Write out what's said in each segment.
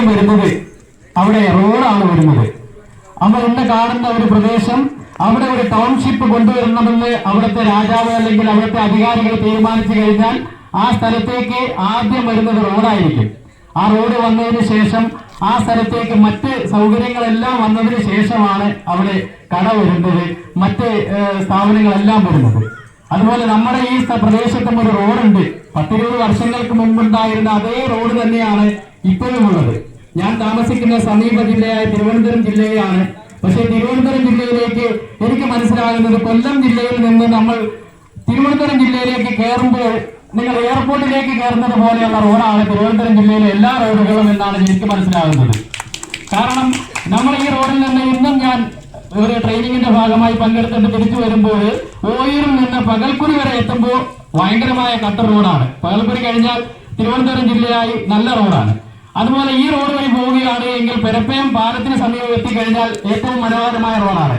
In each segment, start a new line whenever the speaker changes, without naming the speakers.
ആദ്യം വരുന്നത് അവിടെ റോഡാണ് വരുന്നത്. നമ്മൾ ഇന്ന് കാണുന്ന ഒരു പ്രദേശം അവിടെ ഒരു ടൗൺഷിപ്പ് കൊണ്ടുവരണമെന്ന് അവിടുത്തെ രാജാവ് അല്ലെങ്കിൽ അവിടുത്തെ അധികാരികൾ തീരുമാനിച്ചു കഴിഞ്ഞാൽ ആ സ്ഥലത്തേക്ക് ആദ്യം വരുന്നത് റോഡായിരിക്കും. ആ റോഡ് വന്നതിന് ശേഷം ആ സ്ഥലത്തേക്ക് മറ്റ് സൗകര്യങ്ങളെല്ലാം വന്നതിന് ശേഷമാണ് അവിടെ കട വരുന്നത് മറ്റ് സ്ഥാപനങ്ങളെല്ലാം വരുന്നത്. അതുപോലെ നമ്മുടെ ഈ പ്രദേശത്തും ഒരു റോഡുണ്ട്. പത്തിരുപത് വർഷങ്ങൾക്ക് മുമ്പുണ്ടായിരുന്ന അതേ റോഡ് തന്നെയാണ് ഇപ്പോഴും ഉള്ളത് ഞാൻ താമസിക്കുന്ന സമീപ ജില്ലയായ തിരുവനന്തപുരം ജില്ലയാണ് പക്ഷേ തിരുവനന്തപുരം ജില്ലയിലേക്ക് എനിക്ക് മനസ്സിലാകുന്നത് കൊല്ലം ജില്ലയിൽ നിന്ന് നമ്മൾ തിരുവനന്തപുരം ജില്ലയിലേക്ക് കയറുമ്പോൾ നിങ്ങൾ എയർപോർട്ടിലേക്ക് കയറുന്നത് പോലെയുള്ള റോഡാണ് തിരുവനന്തപുരം ജില്ലയിലെ എല്ലാ റോഡുകളും എന്നാണ് എനിക്ക് മനസ്സിലാകുന്നത്. കാരണം നമ്മൾ ഈ റോഡിൽ നിന്ന് ഇന്നും ഞാൻ ഒരു ട്രെയിനിങ്ങിന്റെ ഭാഗമായി പങ്കെടുത്തിട്ട് തിരിച്ചു വരുമ്പോൾ ഓയൂരിൽ നിന്ന് പകൽക്കുടി വരെ എത്തുമ്പോൾ ഭയങ്കരമായ കട്ട റോഡാണ്. പകൽക്കുടി കഴിഞ്ഞാൽ തിരുവനന്തപുരം ജില്ലയായി നല്ല റോഡാണ്. അതുപോലെ ഈ റോഡ് വഴി പോവുകയാണ് എങ്കിൽ പെരപ്പയം പാലത്തിന് സമീപം എത്തിക്കഴിഞ്ഞാൽ ഏറ്റവും മനോഹരമായ റോഡാണ്.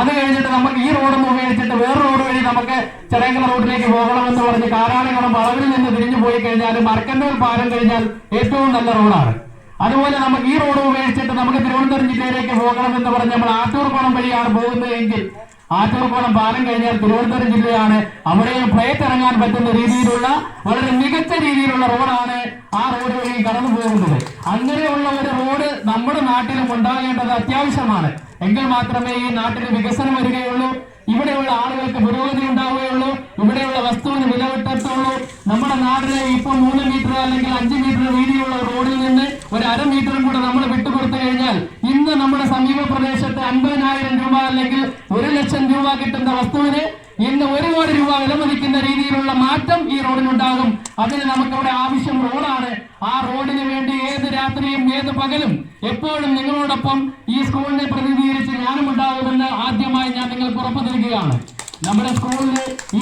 അത് കഴിഞ്ഞിട്ട് നമുക്ക് ഈ റോഡ് ഉപയോഗിച്ചിട്ട് വേറെ റോഡ് വഴി നമുക്ക് ചെറേങ്കല റോഡിലേക്ക് പോകണമെന്ന് പറഞ്ഞ് കാരാളികളും വളവിൽ നിന്ന് തിരിഞ്ഞു പോയി കഴിഞ്ഞാൽ മരക്കണ്ടൂർ പാലം കഴിഞ്ഞാൽ ഏറ്റവും നല്ല റോഡാണ്. അതുപോലെ നമുക്ക് ഈ റോഡ് ഉപയോഗിച്ചിട്ട് നമുക്ക് തിരുവനന്തപുരം ജില്ലയിലേക്ക് പോകണമെന്ന് പറഞ്ഞ് നമ്മൾ ആറ്റൂർക്കോണം വഴിയാണ് പോകുന്നതെങ്കിൽ ആറ്റൂർക്കോണം പാലം കഴിഞ്ഞാൽ തിരുവനന്തപുരം ജില്ലയാണ് അവിടെയും ഫ്ലൈറ്റ് ഇറങ്ങാൻ പറ്റുന്ന രീതിയിലുള്ള വളരെ മികച്ച രീതിയിലുള്ള റോഡാണ് ആ റോഡ് അങ്ങനെയുള്ള ഒരു റോഡ് നമ്മുടെ നാട്ടിലും ഉണ്ടാകേണ്ടത് അത്യാവശ്യമാണ്. എങ്കിൽ മാത്രമേ ഈ നാട്ടിൽ വികസനം വരികയുള്ളൂ. ഇവിടെയുള്ള ആളുകൾക്ക് പുരോഗതി ഉണ്ടാവുകയുള്ളൂ. ഇവിടെയുള്ള വസ്തുവിന് വില കിട്ടത്തുള്ളൂ. നമ്മുടെ നാടിനെ ഇപ്പോൾ മൂന്ന് മീറ്റർ അല്ലെങ്കിൽ അഞ്ച് മീറ്റർ വീതിയുള്ള റോഡിൽ നിന്ന് ഒരു അര മീറ്ററും കൂടെ നമ്മൾ വിട്ടുകൊടുത്തു കഴിഞ്ഞാൽ ഇന്ന് നമ്മുടെ സമീപ പ്രദേശത്ത് അൻപതിനായിരം രൂപ അല്ലെങ്കിൽ ഒരു ലക്ഷം രൂപ കിട്ടുന്ന വസ്തുവിന് ഇന്ന് ഒരു കോടി രൂപ വിലമതിക്കുന്ന രീതിയിലുള്ള മാറ്റം ഈ റോഡിനുണ്ടാകും അതിന് നമുക്കവിടെ ആവശ്യം റോഡാണ്. ആ റോഡിന് വേണ്ടി ഏത് രാത്രിയും ഏത് പകലും എപ്പോഴും നിങ്ങളോടൊപ്പം ഈ സ്കൂളിനെ പ്രതിനിധീകരിച്ച് ഞാനും ഉണ്ടാകുമെന്ന് ആദ്യമായി ഞാൻ നിങ്ങൾക്ക് ഉറപ്പ് നൽകുകയാണ്. നമ്മുടെ സ്കൂളിൽ ഈ